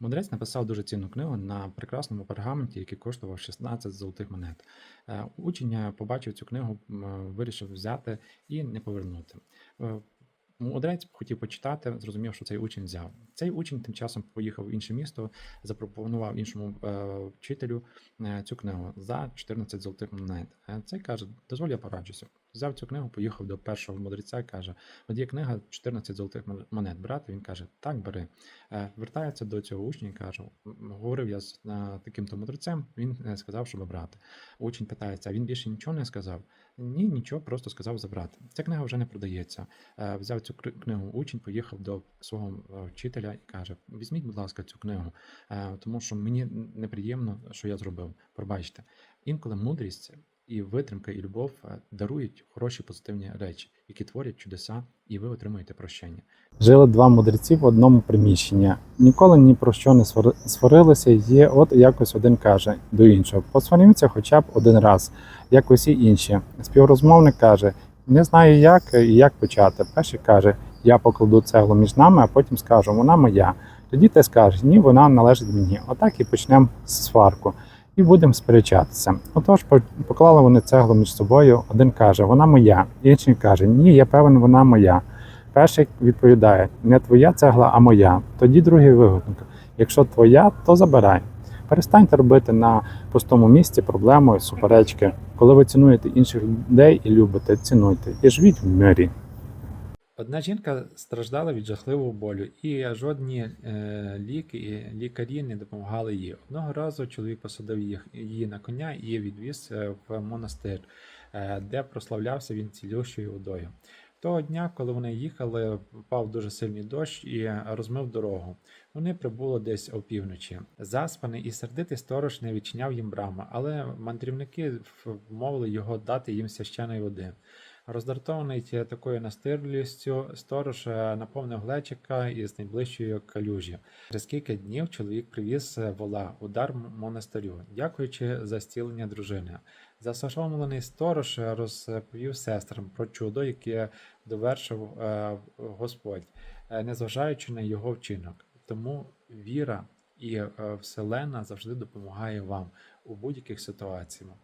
Мудрець написав дуже цінну книгу на прекрасному пергаменті, який коштував 16 золотих монет. Е, Учень е, побачив цю книгу, е, вирішив взяти і не повернути. Мудрець хотів почитати, зрозумів, що цей учень взяв. Цей учень тим часом поїхав в інше місто, запропонував іншому вчителю цю книгу за 14 золотих монет. Цей каже: дозволь, я пораджуся. Взяв цю книгу, поїхав до першого мудреця і каже: От є книга 14 золотих монет брати. Він каже: Так, бери. Е, Вертається до цього учня і каже: говорив я з е, таким-то мудрецем, він е, сказав, щоб брати. Учень питається: а він більше нічого не сказав? Ні, нічого, просто сказав забрати. Ця книга вже не продається. Взяв цю книгу учень, поїхав до свого вчителя і каже: Візьміть, будь ласка, цю книгу, тому що мені неприємно, що я зробив. Пробачте. Інколи мудрість і витримка, і любов е, дарують хороші позитивні речі, які творять чудеса, і ви отримуєте прощення. Жили два мудреці в одному приміщенні. Ніколи ні про що не свари- сварилися. Є, от якось один каже до іншого: посваримося хоча б один раз, як усі інші. Співрозмовник каже: не знаю як і як почати. Перший каже: Я покладу цеглу між нами, а потім скажу, вона моя. Тоді ти скажеш, ні, вона належить мені. Отак і почнемо з сварку. І будемо сперечатися. Отож, по- поклали вони цеглу між собою. Один каже, вона моя, інший каже, ні, я певен, вона моя. Перший відповідає: не твоя цегла, а моя. Тоді другий вигукнув: якщо твоя, то забирай. Перестаньте робити на пустому місці проблеми, суперечки. Коли ви цінуєте інших людей і любите, цінуйте і живіть в мирі. Одна жінка страждала від жахливого болю, і жодні е, ліки лікарі не допомагали їй. Одного разу чоловік посадив її на коня і відвіз е, в монастир, е, де прославлявся він цілющою водою. Того дня, коли вони їхали, впав дуже сильний дощ і розмив дорогу. Вони прибули десь опівночі. Заспаний і сердитий сторож не відчиняв їм брами, але мандрівники вмовили його дати їм священої води. Роздратований такою настирлістю, сторож наповнив глечика із найближчої калюжі. Через кілька днів чоловік привіз е, вола у дар монастирю, дякуючи за зцілення дружини. Засошомлений сторож е, розповів сестрам про чудо, яке довершив е, Господь, незважаючи на його вчинок. Тому віра і Вселена завжди допомагає вам у будь-яких ситуаціях.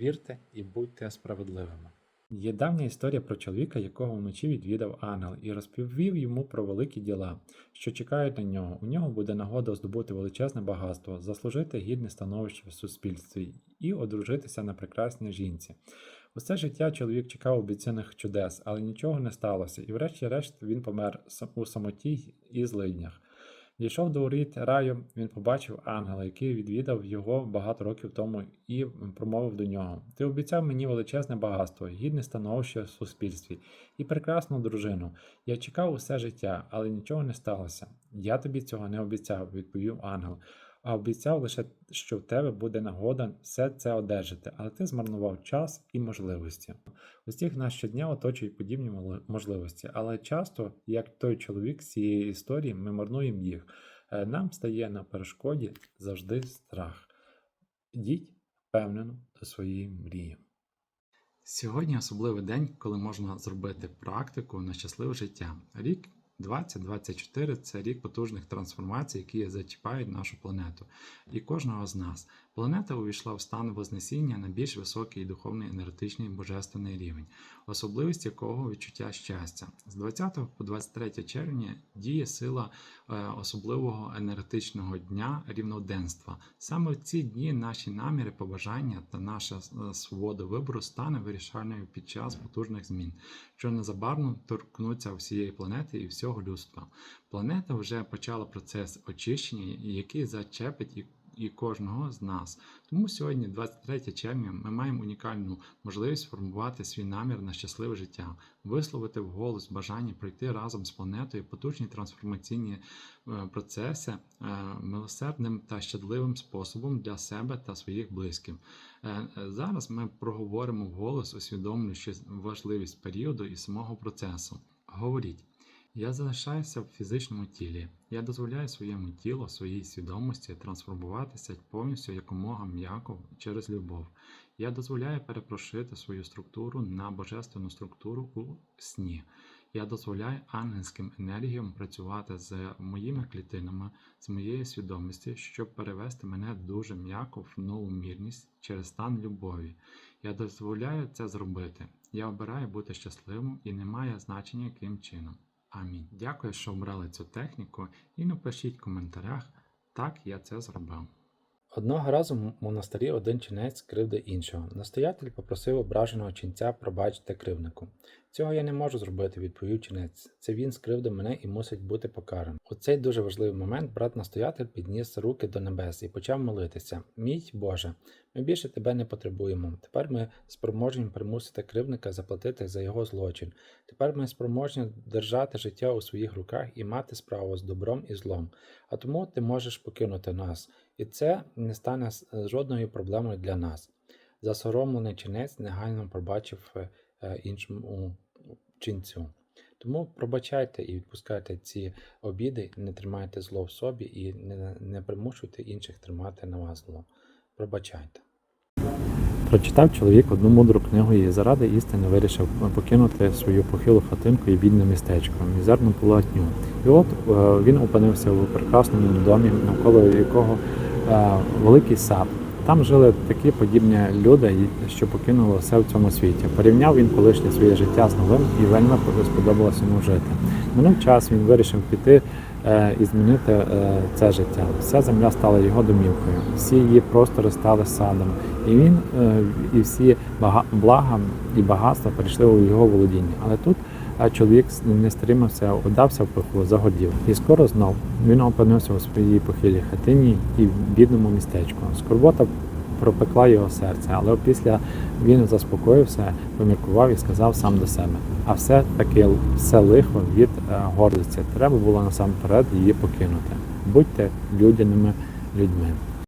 Вірте і будьте справедливими. Є давня історія про чоловіка, якого вночі відвідав ангел, і розповів йому про великі діла, що чекають на нього. У нього буде нагода здобути величезне багатство, заслужити гідне становище в суспільстві і одружитися на прекрасній жінці. Усе життя чоловік чекав обіцяних чудес, але нічого не сталося, і врешті-решт він помер у самоті і злиднях. Дійшов до воріт раю, він побачив ангела, який відвідав його багато років тому, і промовив до нього: Ти обіцяв мені величезне багатство, гідне становище в суспільстві і прекрасну дружину. Я чекав усе життя, але нічого не сталося. Я тобі цього не обіцяв, відповів ангел. А обіцяв лише, що в тебе буде нагода все це одержати, але ти змарнував час і можливості. Усіх нас щодня оточують подібні можливості, але часто, як той чоловік з цієї історії, ми марнуємо їх. Е, Нам стає на перешкоді завжди страх. Йдіть впевнено до своєї мрії. Сьогодні особливий день, коли можна зробити практику на щасливе життя. Рік 2024 це рік потужних трансформацій, які зачіпають нашу планету і кожного з нас. Планета увійшла в стан Вознесіння на більш високий духовний енергетичний божественний рівень, особливість якого відчуття щастя. З 20 по 23 червня діє сила е, особливого енергетичного дня рівноденства. Саме в ці дні наші наміри, побажання та наша е, свобода вибору стане вирішальною під час потужних змін, що незабаром торкнуться всієї планети і всього людства. Планета вже почала процес очищення, який зачепить і і кожного з нас. Тому сьогодні, 23 червня, ми маємо унікальну можливість сформувати свій намір на щасливе життя, висловити вголос бажання пройти разом з планетою потужні трансформаційні е, процеси е, милосердним та щадливим способом для себе та своїх близьких. Е, Зараз ми проговоримо вголос, усвідомлюючи важливість періоду і самого процесу. Говоріть. Я залишаюся в фізичному тілі. Я дозволяю своєму тілу, своїй свідомості трансформуватися повністю якомога м'яко через любов. Я дозволяю перепрошити свою структуру на божественну структуру у сні. Я дозволяю ангельським енергіям працювати з моїми клітинами, з моєї свідомості, щоб перевести мене дуже м'яко в нову мірність через стан любові. Я дозволяю це зробити. Я обираю бути щасливим і не має значення яким чином. Амінь. Дякую, що обрали цю техніку, і напишіть в коментарях, так я це зробив. Одного разу в монастирі один чинець кривдив іншого. Настоятель попросив ображеного ченця пробачити кривнику. Цього я не можу зробити, відповів чинець. Це він скривдив мене і мусить бути покараний. У цей дуже важливий момент брат настоятель підніс руки до небес і почав молитися: Мій Боже, ми більше тебе не потребуємо. Тепер ми спроможні примусити кривника заплатити за його злочин. Тепер ми спроможні держати життя у своїх руках і мати справу з добром і злом. А тому ти можеш покинути нас, і це не стане жодною проблемою для нас. Засоромлений чинець негайно пробачив е, е, іншому чинцю. Тому пробачайте і відпускайте ці обіди, не тримайте зло в собі і не, не примушуйте інших тримати на вас зло. Пробачайте. Прочитав чоловік одну мудру книгу і заради істини вирішив покинути свою похилу хатинку і бідне містечко, мізерну полотню. І от е, він опинився у прекрасному домі, навколо якого е, великий сад. Там жили такі подібні люди, що покинули все в цьому світі. Порівняв він колишнє своє життя з новим і вельми сподобалося йому жити. Минув час він вирішив піти і змінити е, це життя. Вся земля стала його домівкою, всі її простори стали садом, і він е, і всі блага і багатства перейшли у його володіння. Але тут чоловік не стримався, удався в пиху, загодів. І скоро знов він опинився у своїй похилій хатині і в бідному містечку. Скорбота пропекла його серце, але після він заспокоївся, поміркував і сказав сам до себе. А все таки все лихо від е, гордості. Треба було насамперед її покинути. Будьте людяними людьми.